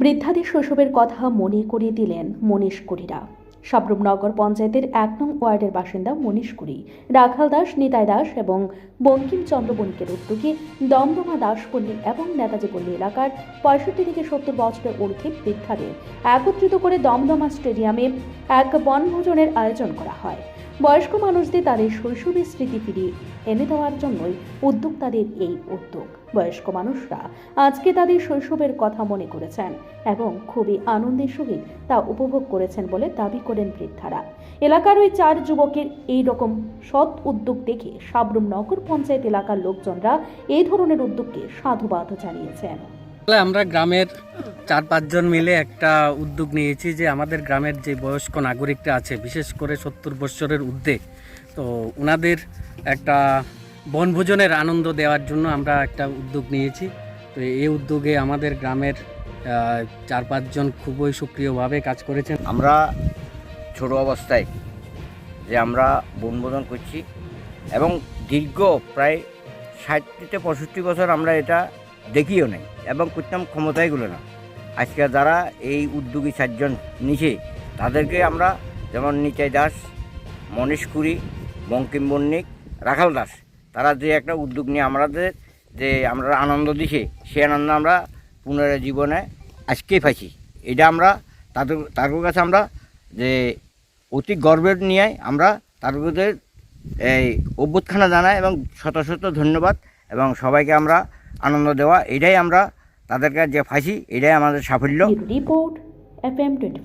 বৃদ্ধাদের শৈশবের কথা মনে করিয়ে দিলেন মনীষ কুড়িরা সাবরুম পঞ্চায়েতের এক নং ওয়ার্ডের বাসিন্দা মনীষ কুড়ি রাখাল দাস, নিতাই দাস এবং বঙ্কিমচন্দ্র বণিকের উদ্যোগে দমদমা দাসপল্লী এবং নেতাজি পল্লী এলাকার পঁয়ষট্টি থেকে সত্তর বছরের ঊর্ধ্বে বৃদ্ধাদের একত্রিত করে দমদমা স্টেডিয়ামে এক বনভোজনের আয়োজন করা হয়। বয়স্ক মানুষদের তাদের শৈশবের স্মৃতি ফিরিয়ে এনে দেওয়ার জন্যই উদ্যোক্তাদের এই উদ্যোগ। বয়স্ক মানুষরা আজকে তাদের শৈশবের কথা মনে করেছেন এবং খুবই আনন্দের সহিত তা উপভোগ করেছেন বলে দাবি করেন বৃদ্ধারা। এলাকার ওই চার যুবকের এই রকম সৎ উদ্যোগ দেখে সাবরুম নগর পঞ্চায়েত এলাকার লোকজনরা এই ধরনের উদ্যোগকে সাধুবাদ জানিয়েছেন। আমরা গ্রামের চার পাঁচজন মিলে একটা উদ্যোগ নিয়েছি যে আমাদের গ্রামের যে বয়স্ক নাগরিকরা আছে, বিশেষ করে সত্তর বৎসরের ঊর্ধ্বে, তো ওনাদের একটা বনভোজনের আনন্দ দেওয়ার জন্য আমরা একটা উদ্যোগ নিয়েছি। তো এই উদ্যোগে আমাদের গ্রামের চার পাঁচজন খুবই সক্রিয়ভাবে কাজ করেছেন। আমরা ছোট অবস্থায় যে আমরা বনভোজন করছি এবং দীর্ঘ প্রায় ষাট পঁয়ষট্টি বছর আমরা এটা দেখিও নাই এবং করতাম ক্ষমতাইগুলো না। আজকে যারা এই উদ্যোগী চারজন নিচে তাদেরকে আমরা যেমন নিচাই দাস, মনীষ কুরি, বঙ্কিম বণিক রাখাল দাস তারা যে একটা উদ্যোগ নিয়ে আমাদের যে আমরা আনন্দ দিছে সে আনন্দ আমরা পুনরায় জীবনে আজকেই পাইছি। এটা আমরা তাদের তাদের কাছে আমরা যে অতি গর্বের নিয়ে আমরা তাদের এই অভ্যুত্থানা জানাই এবং শত শত ধন্যবাদ এবং সবাইকে আমরা আনন্দ দেওয়া, এটাই আমরা তাদেরকে যে ফাঁসি এটাই আমাদের সাফল্য। Report F M twenty